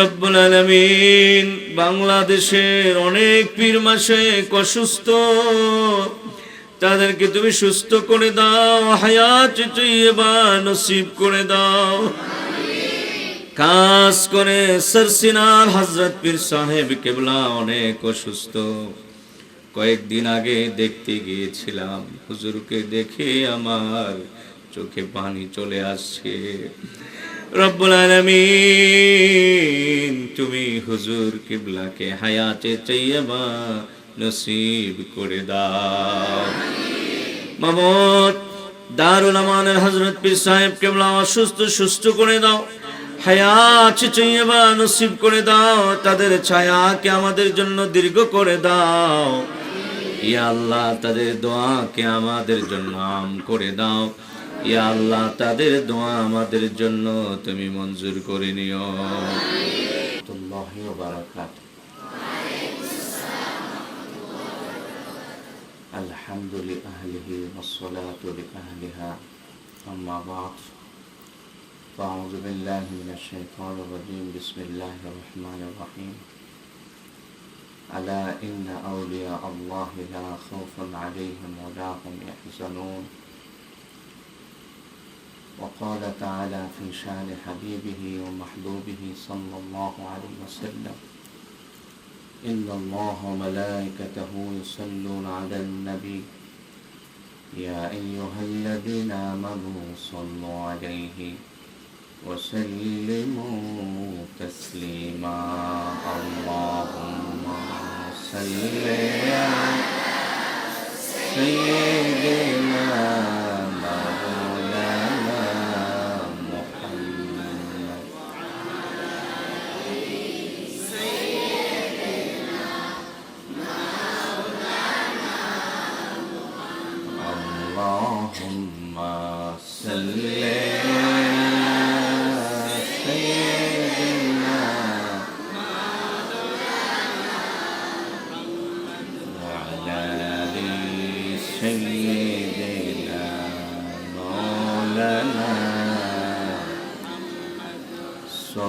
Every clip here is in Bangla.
রব্বুল আলামিন, বাংলাদেশের অনেক পীর মাসে অসুস্থ। তাদেরকে তুমি সুস্থ করে দাও, হায়াত তৈয়বা নসিব করে দাও। কাজ করে সরসিনার হজরত পীর সাহেব কেবলা অনেক অসুস্থ। কয়েকদিন আগে দেখতে গিয়েছিলাম, হুজুরকে দেখে আমার চোখে পানি চলে আসছে। রব্বুল আলামিন, তুমি হুজুর কিবলাকে হায়াতে চাইয়াবা নসিব করে দাও। মামদ দারুল আমানের হজরত পীর সাহেব কেবলা অসুস্থ, সুস্থ করে দাও। হায়াত চাইয়াবা নসিব করে দাও, তাদের ছায়াকে আমাদের জন্য দীর্ঘ করে দাও। ইয়া আল্লাহ, তাদের দোয়াকে আমাদের জন্য আম করে দাও। ইয়া আল্লাহ তাদের দোয়া আমাদের জন্য তুমি মঞ্জুর করে নিও الحمد لأهله والصلاة لأهلها أما بعد فأعوذ بالله من الشيطان الرجيم بسم الله الرحمن الرحيم ألا إن أولياء الله لا خوف عليهم ولا هم يحزنون وقال تعالى في شان حبيبه ومحبوبه صلى الله عليه وسلم إن الله وملائكته يصلون على النبي. يا أيها الذين آمنوا صلوا عليه وسلموا تسليما. اللهم صل على سيدنا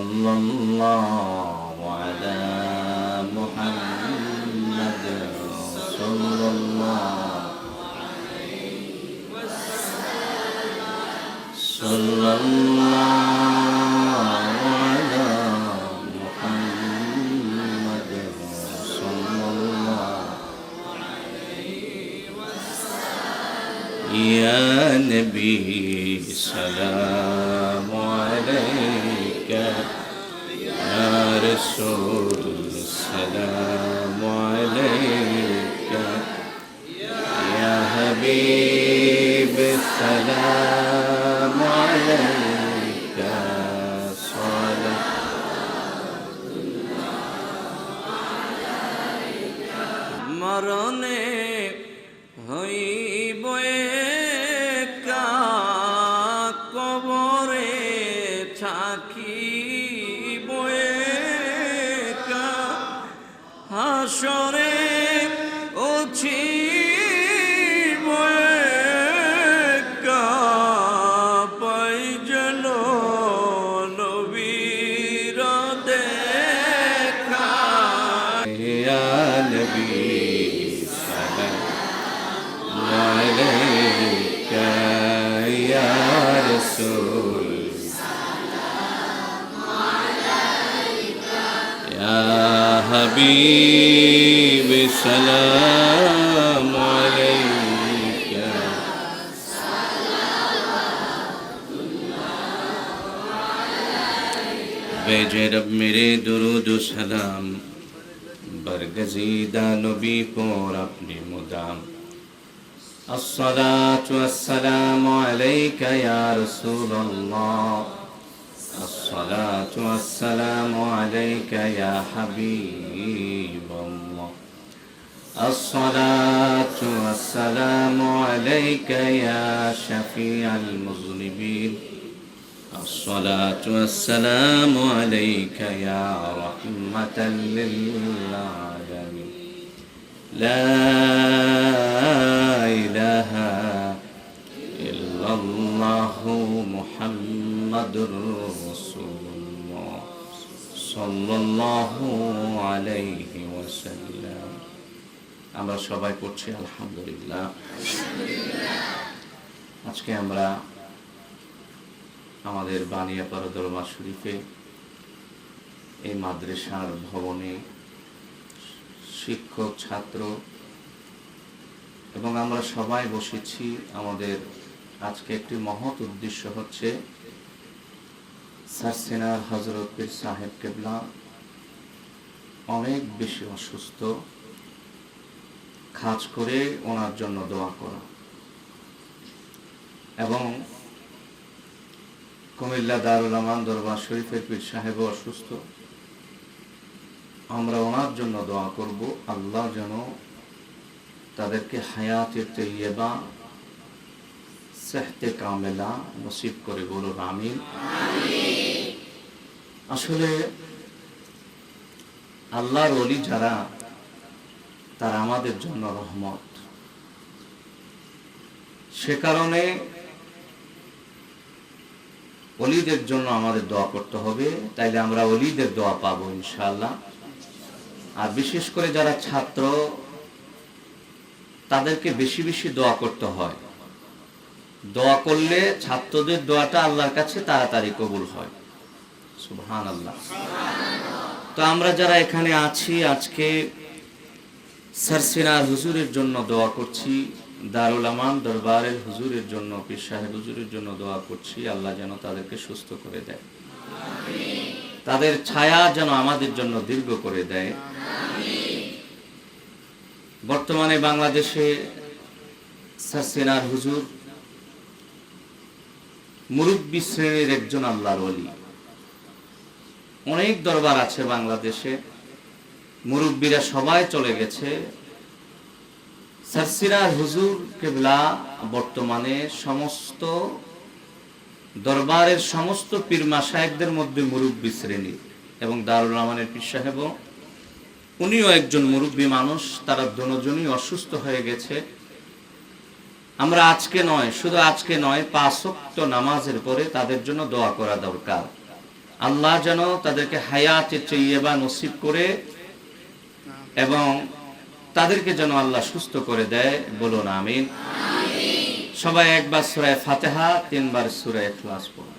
صلى الله على محمد صلى الله. صلى الله على محمد صلى الله. يا نبي سلام. يا رسول سلام عليك يا حبيب হাসরে উঠিব একা পাই যেন নবীর দেখা يا نبي السلام عليك بیجے رب میرے درود و سلام برگزیدہ نبی پور اپنے مدام الصلاة والسلام عليك يا رسول الله الصلاة والسلام عليك يا حبيب الله الصلاة والسلام عليك يا شفيع المذنبين. الصلاة والسلام عليك يا رحمة للعالمين. لا إله إلا الله محمد رسول الله صلى الله عليه وسلم. আমরা সবাই পড়ছি আলহামদুলিল্লাহ। আজকে আমরা আমাদের বানিয়াপাড়া দরবার শরীফে এই মাদ্রাসার ভবনে শিক্ষক, ছাত্র এবং আমরা সবাই বসেছি। আমাদের আজকে একটি মহৎ উদ্দেশ্য হচ্ছে সারসেনার হজরত পীর সাহেব কেবলা অনেক বেশি অসুস্থ খাজ করে ওনার জন্য দোয়া করা। এবং কুমিল্লা দারুল আমান দরবার শরীফের পীর সাহেবও অসুস্থ। আমরা ওনার জন্য দোয়া করব, আল্লাহ যেন তাদেরকে হায়াতের তৈয়বা, সেহতে কামেলা নসিব করে বলুন, আমিন। আসলে আল্লাহর অলি যারা তারা আমাদের জন্য রহমত। সে কারণে অলিদের জন্য আমাদের দোয়া করতে হবে, তাইলে আমরা অলিদের দোয়া পাবো ইনশাআল্লাহ। আর বিশেষ করে যারা ছাত্র, তাদেরকে বেশি বেশি দোয়া করতে হয়। দোয়া করলে ছাত্রদের দোয়াটা আল্লাহর কাছে তাড়াতাড়ি কবুল হয়। সুবহান আল্লাহ তো আমরা যারা এখানে আছি আজকে সারসিনার হুজুরের জন্য দোয়া করছি, দারুল আমান দরবারের হুজুরের জন্য, পীর সাহেব হুজুরের জন্য দোয়া করছি, আল্লাহ যেন তাদেরকে সুস্থ করে দেয়। তাদের ছায়া যেন আমাদের জন্য দীর্ঘ করে দেয়। বর্তমানে বাংলাদেশে সারসিনার হুজুর মুরব্বী শ্রেণির একজন আল্লাহর অলি অনেক দরবার আছে বাংলাদেশে। মুরব্বীরা সবাই চলে গেছে। সারসিরার হুজুর কেবলা বর্তমানে সমস্ত দরবারের সমস্ত পীরমা সাহেবদের মধ্যে মুরব্বী শ্রেণি এবং দারুল রহমানের পীর সাহেবও উনিও একজন মুরব্বী মানুষ, তারা দুজনই অসুস্থ হয়ে গেছে। আমরা আজকে নয়, শুধু আজকে নয় পাঁচক্ত নামাজের পরে তাদের জন্য দোয়া করা দরকার। আল্লাহ যেন তাদেরকে হায়াতে চইয়েবা নসিব করে এবং তাদেরকে যেন আল্লাহ সুস্থ করে দেয়, বলুন আমিন। সবাই একবার সুরায় ফাতেহা, তিনবার সুরায় খ্লাস পড়ুন।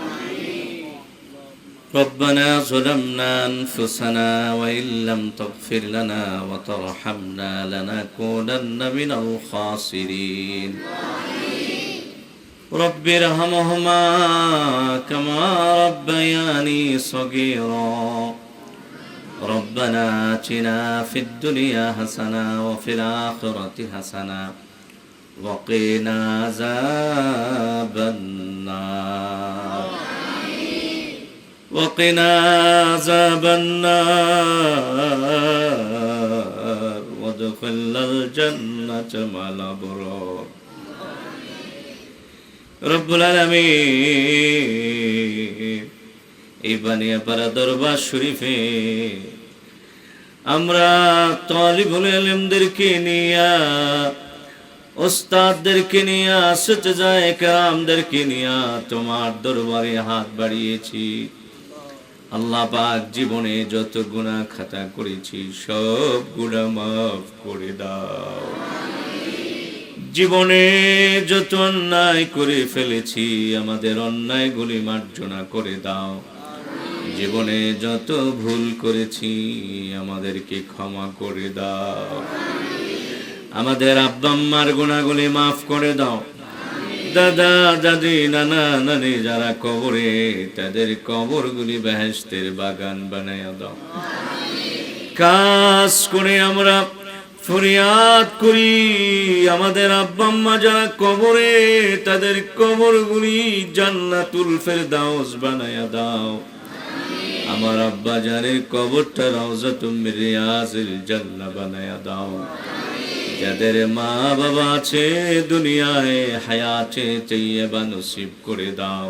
ربنا ظلمنا أنفسنا وإن لم تغفر لنا وترحمنا لنكونن من الخاسرين. رب ارحمهما كما ربياني صغيرا. ربنا آتنا في الدنيا حسنة وفي الآخرة حسنة وقنا عذاب النار. وقنا عذاب النار وادخلنا الجنة مع الأبرار رب العالمين এই বানিয়াপাড়া দরবার শরীফে আমরা তলিবুল আলমদেরকে নিয়া ওস্তাদদেরকে নিয়া সচজায় কামদেরকে নিয়া তোমার দরবারে হাত বাড়িয়েছি আল্লাহ পাক জীবনে যত গুণা খাতা করেছি, সব গুণা মাফ করে দাও। জীবনে যত অন্যায় করে ফেলেছি, আমাদের অন্যায়গুলি মার্জনা করে দাও। জীবনে যত ভুল করেছি, আমাদেরকে ক্ষমা করে দাও। আমাদের আব্বাম্মার গুণাগুলি মাফ করে দাও। দাদা দাদি নানা নানি যারা কবরে, তাদের কবরগুলি বেহেস্তের বাগান বানাইয়া দাও। কাজ করে আমরা ফরিয়াদ করি, আমাদের আব্বা আম্মা যারা কবরে, তাদের কবরগুলি জান্নাতুল ফেরদাউস বানায়া দাও। আমার আব্বা জানের কবরটা মির রিয়াজিল জান্নাহ বানায়া দাও। যাদের মা বাবা আছে, দুনিয়ায় হায়াতে তৈয়বা নসিব করে দাও।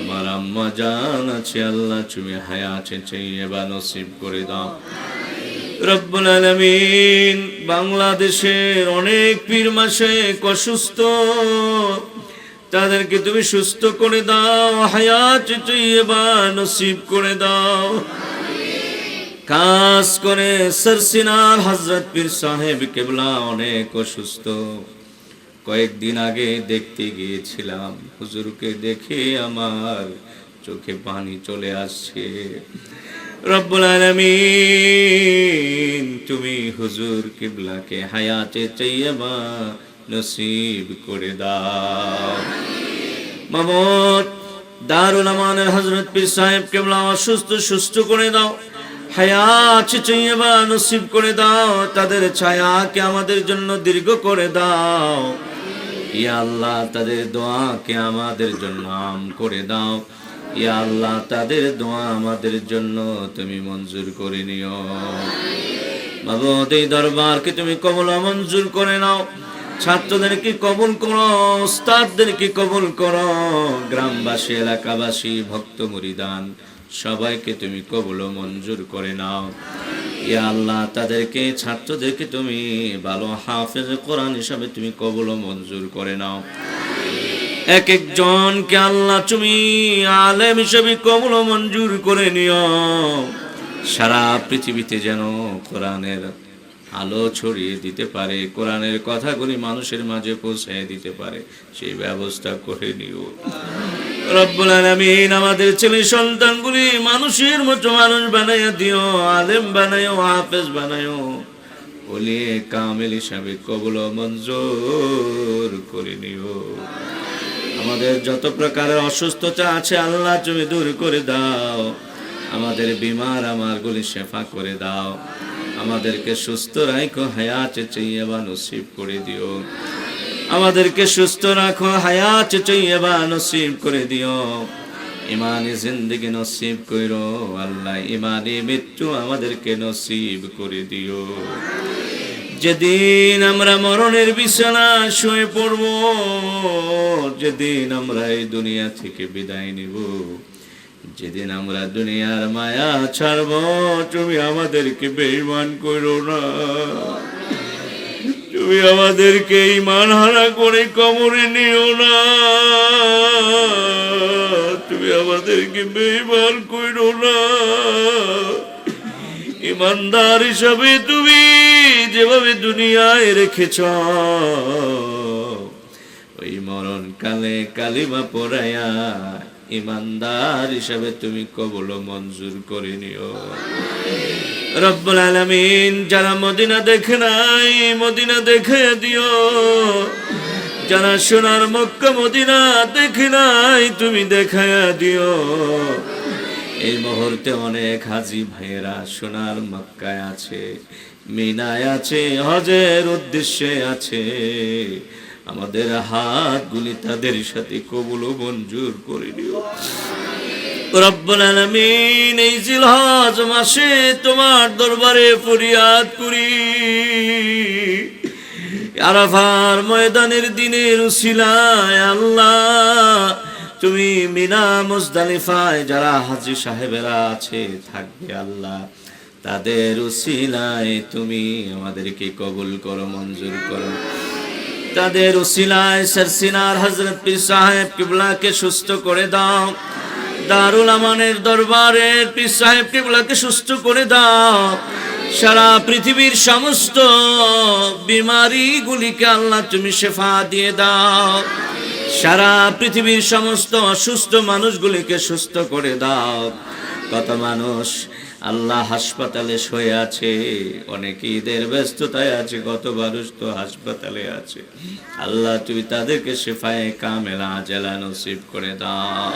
আমার আম্মা জান আছে, আল্লাহ তুমি হায়াতে তৈয়বা নসিব করে দাও। রব্বুল আলামিন বাংলাদেশের অনেক পীর মাসে অসুস্থ। তাদেরকে তুমি সুস্থ করে দাও হায়া হায়াত তৈয়বা নসিব করে দাও। কাজ করে সরসিনার হজরত পীর সাহেব কেবলা অনেক অসুস্থ। কয়েকদিন আগে দেখতে গিয়েছিলাম, হুজুরকে দেখে আমার চোখে পানি চলে আসছে। রব্বুল আলামিন, তুমি হুজুর কিবলাকে হায়াতে চাইয়াবা নসিব করে দাও। মামদ দারুল আমানের হজরত পীর সাহেব কেবলা অসুস্থ সুস্থ করে দাও। হায়াত চাইবা নসিব করে দাও, তাদের ছায়াকে আমাদের জন্য দীর্ঘ করে দাও। ইয়া আল্লাহ, তাদের দোয়াকে আমাদের জন্য আম করে দাও। ইয়া আল্লাহ, তাদের দোয়া আমাদের জন্য তুমি মঞ্জুর করে নিও। মাবুদ এই দরবারকে তুমি কবল মঞ্জুর করে নাও। ছাত্রদেরকে কবল করো, ওস্তাদদেরকে কবল করো। গ্রামবাসী, এলাকাবাসী, ভক্ত, মুরিদান সবাইকে তুমি কবুল মঞ্জুর করে নাও। ইয়া আল্লাহ, তাদেরকে, ছাত্রদেরকে তুমি ভালো হাফেজ কোরআন হিসাবে তুমি কবুল মঞ্জুর করে নাও। এক একজনকে আল্লাহ তুমি আলেম হিসেবে কবুল মঞ্জুর করে নিও। সারা পৃথিবীতে যেন কোরআনের আলো ছড়িয়ে দিতে পারে। কোরআনের কথাগুলি মানুষের মাঝে পৌঁছে দিতে পারে। সেই ব্যবস্থা করে নিও। আমাদের ছেলে সন্তানগুলি মানুষের মতো মানুষ বানাইয়া দিও, আলেম বানাইও, হাফেজ বানাইও। বলিয়ে কামেল হিসাবে কবল মঞ্জুর করে নিও। আমাদের যত প্রকারের অসুস্থতা আছে, আল্লাহ তুমি দূর করে দাও। আমাদের বিমার আমার গুলি শেফা করে দাও। আমাদেরকে সুস্থ রাখো, হায়াতে চাইয়া নসিব করে দিও। আমাদেরকে সুস্থ রাখো, হায়াত চাইবা নসিব করে দিও। ইমানি জিন্দগি নসিব করো, আল্লাহ ইমানি মৃত্যু আমাদেরকে নসিব করে দিও। যেদিন আমরা মরণের বিছানা শুয়ে পড়ব, যেদিন আমরা এই দুনিয়া থেকে বিদায় নিব যেদিন আমরা দুনিয়ার মায়া ছাড়ব, তুমি আমাদেরকে বেইমান করো না। তুমি আমাদেরকে ইমান হারা করে কবরে নিও না। তুমি আমাদেরকে বেইমান করো না। ইমানদার হিসাবে তুমি যেভাবে দুনিয়ায় রেখেছ মরণ কালে কালিমা পড়াইয়া ইমানদার হিসাবে তুমি কবল মঞ্জুর করে নিও। রব্বুল আলামিন, যারা মদিনা দেখে নাই, মদিনা দেখে দিও। যারা সোনার মক্কা, মদিনা দেখে নাই, তুমি দেখায়া দিও। এই মুহূর্তে অনেক হাজি ভাইয়েরা সোনার মক্কায় আছে, মিনায় আছে, হজের উদ্দেশ্যে আছে। আমাদের হাতগুলি তাদের সাথে কবুল ও মঞ্জুর করে দিও রব্বুল আলামিন, এই জিলহজ মাসে তোমার দরবারে ফরিয়াদ করি। আরাফার ময়দানের দিনের উসিলায় আল্লাহ, তুমি মিনা মুজদালিফায় যারা হাজি সাহেবেরা আছে, থাকবে আল্লাহ। তাদের উসিলায় তুমি আমাদেরকে কবুল করো, মঞ্জুর করো। তাদের উসিলায় সরসিনার হজরত পীর সাহেব কিবলাকে সুস্থ করে দাও। দারুল আমানের দরবারের পীর সাহেব কিবলাকে সুস্থ করে দাও। সারা পৃথিবীর সমস্ত বিমারিগুলিকে আল্লাহ তুমি শেফা দিয়ে দাও। সারা পৃথিবীর সমস্ত অসুস্থ মানুষগুলিকে সুস্থ করে দাও। কত মানুষ আল্লাহ হাসপাতালে শুয়ে আছে। অনেকে ঈদের ব্যস্ততায় আছে কত মানুষ তো হাসপাতালে আছে। আল্লাহ, তুমি তাদেরকে শেফায় কামেলা জেলা নসিব করে দাও।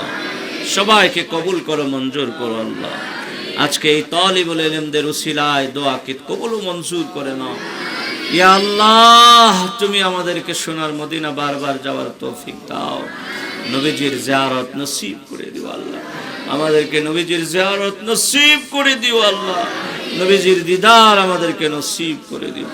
সবাইকে কবুল করো, মঞ্জুর করো আল্লাহ। আজকে এই তলিবুল এলেমদের উসিলায় দোয়া কি কবুল মঞ্জুর করে নাও। ইয়া আল্লাহ, তুমি আমাদেরকে সোনার মদিনা বারবার যাওয়ার তৌফিক দাও। নবীজির জিয়ারত নসিব করে দিও আল্লাহ। আমাদেরকে নবীজির জিয়ারত নসিব করে দিও আল্লাহ নবীজির দিদার আমাদেরকে নসিব করে দিও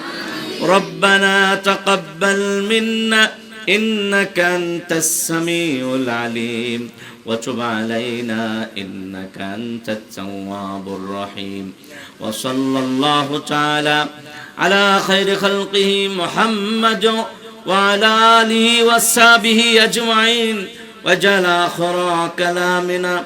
ربنا تقبل منا إنك أنت السميع العليم وتب علينا إنك أنت التواب الرحيم وصلى الله تعالى على خير خلقه محمد وعلى آله وصحبه أجمعين وجل آخر كلامنا